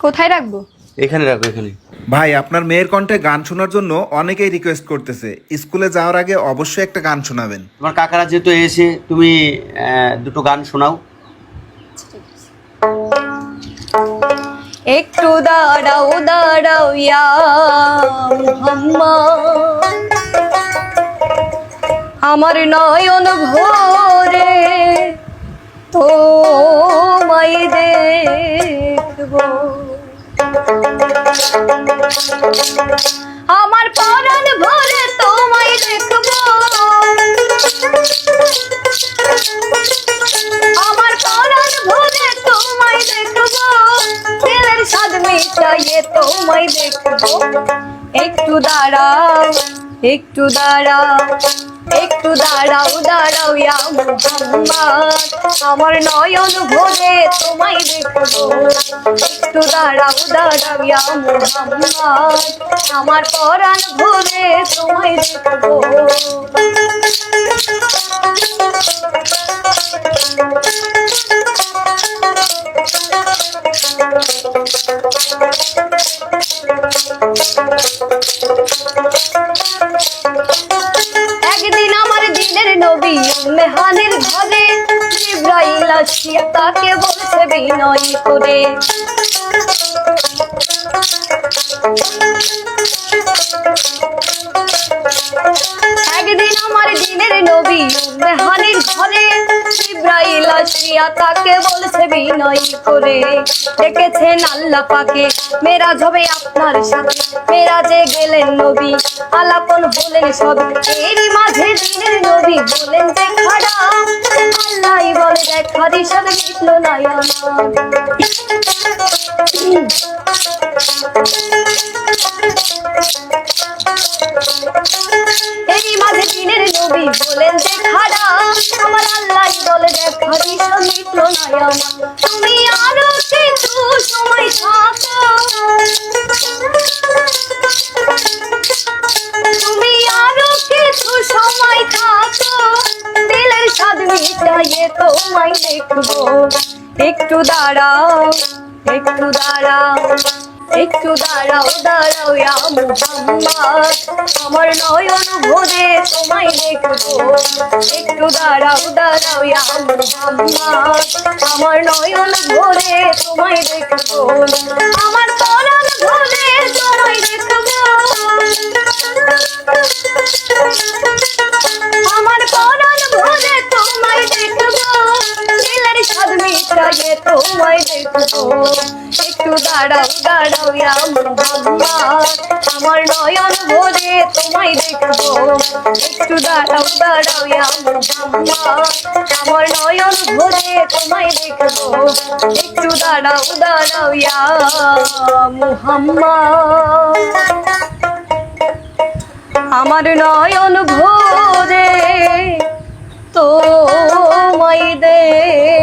কোথায় রাখব? এখানে রাখো এখানে। ভাই আপনার মেয়ের কণ্ঠে গান শোনার জন্য অনেকেই রিকোয়েস্ট করতেছে। স্কুলে যাওয়ার আগে অবশ্যই একটা গান শোনাবেন। তোমার কাকারা যেহেতু এসে তুমি আহ, দুটো গান শোনাও। একটু দাঁড়াও দাঁড়াও ইয়া মুহাম্মদ। আমার নয়ন ভরে তোমায় দেখব। আমার পরাণ ভরে তোমায় দেখব। আমার পরাণ ভরে তোমায় দেখব। দিলের স্বাদ মিটাইয়ে তোমায় দেখব। একটু দাঁড়াও। একটু দাঁড়াও একটু দাঁড়াও দাঁড়াও আমার নয়ন ভরে তোমায় একটু দাঁড়াও দাঁড়াও আমার পরাণ ভরে তোমায় দেখব আসিয়া তাকে বলছে বিনয় করে। একদিন আমার দিনের নবী মেহানের ঘরে জিব্রাইল আসিয়া তাকে বলছে বিনয় করে। ডেকেছেন আল্লাহ পাকে, মেরাজ হবে আপনার সাথে। মেরাজে গেলেন নবী, আলাপন বলেন সব। এরই মাঝে দিনের নবী বলেন যে, খাড়া আল্লাহ বলে দেখা দিশাদ কৃষ্ণ নয়ন। এই মাঝে দিনের নবী বলেন যে খাড়া আমার আল্লাহ বলে দেখা দিশা কৃষ্ণ নয়ন। তুমি আরও স্বাদ মিটাইয়ে তোমায় দেখব। একটু দাঁড়াও একটু দাঁড়াও একটু দাঁড়াও দাঁড়াও মুহাম্মদ আমার নয়ন ভরে তোমায় দেখব। একটু দাঁড়াও দাঁড়াও মুহাম্মদ আমার নয়ন ভরে তোমায় দেখব। আমার পরাণ মিটাইয়ে তোমায় দেখব একটু দাঁড়াও দাঁড়াও ইয়া মুহাম্মদ আমার নয়ন ভরে তোমায় দেখব একটু দাঁড়াও দাঁড়াও ইয়া মুহাম্মদ আমার নয়ন ভরে তোমায় দেখব একটু দাঁড়াও দাঁড়াও আমার নয়ন ভরে তোমায় দেখব